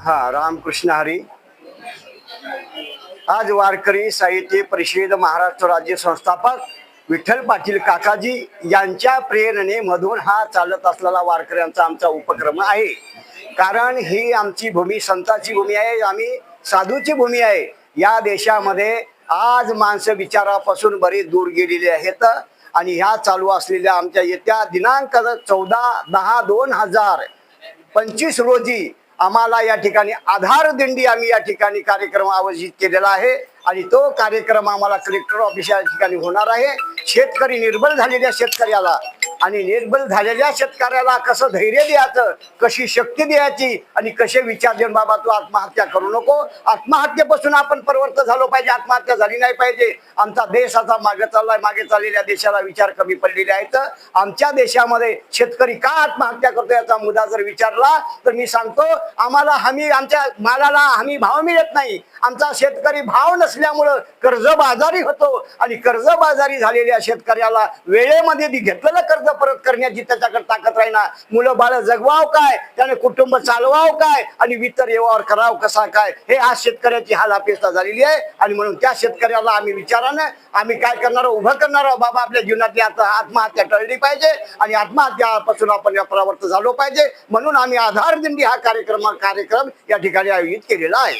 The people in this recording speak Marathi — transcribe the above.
हा रामकृष्ण हरी. आज वारकरी साहित्य परिषद महाराष्ट्र राज्य संस्थापक विठ्ठल पाटील काकाजी यांच्या प्रेरणे मधून हा चालत असलेला वारकऱ्यांचा आमचा उपक्रम आहे. कारण ही आमची भूमी संताची भूमी आहे आम्ही साधूची भूमी आहे. या देशामध्ये आज माणसं विचारापासून बरीच दूर गेलेली आहेत आणि ह्या चालू असलेल्या आमच्या येत्या दिनांक चौदा दहा दोन हजार पंचवीस रोजी आम्हाला या ठिकाणी आधार दिंडी आम्ही या ठिकाणी कार्यक्रम आयोजित केलेला आहे. आणि तो कार्यक्रम आम्हाला कलेक्टर ऑफिस या ठिकाणी होणार आहे. शेतकरी निर्बल झालेल्या शेतकऱ्याला आणि निर्बल झालेल्या शेतकऱ्याला कसं धैर्य द्यायचं कशी शक्ती द्यायची आणि कसे विचार देऊन बाबा तू आत्महत्या करू नको. आत्महत्येपासून आपण परिवर्त झालो पाहिजे. आत्महत्या झाली नाही पाहिजे. आमचा देश आता मागे चाललाय. मागे चाललेल्या देशाला विचार कमी पडलेले आहेत. आमच्या देशामध्ये शेतकरी का आत्महत्या करतो याचा मुद्दा जर विचारला तर मी सांगतो आम्हाला हमी आमच्या मालाला हमी भाव मिळत नाही. आमचा शेतकरी भाव नसल्यामुळं कर्जबाजारी होतो. आणि कर्जबाजारी झालेल्या शेतकऱ्याला वेळेमध्ये घेतलेलं कर्ज परत करण्याची त्याच्याकडे ताकद राहीना. मुलं बाळ जगवाव काय? त्याने कुटुंब चालवाव काय? आणि वितर येवावर कराव कसा काय? हे आज शेतकऱ्याची हाल अपेक्षा झालेली आहे. आणि म्हणून त्या शेतकऱ्याला आम्ही विचारानं आम्ही काय करणार? उभं करणार आहोत. बाबा आपल्या जीवनातली आता आत्महत्या टळली पाहिजे आणि आत्महत्यापासून आपण या झालो पाहिजे. म्हणून आम्ही आधार दिंडी हा कार्यक्रम कार्यक्रम या ठिकाणी आयोजित केलेला आहे.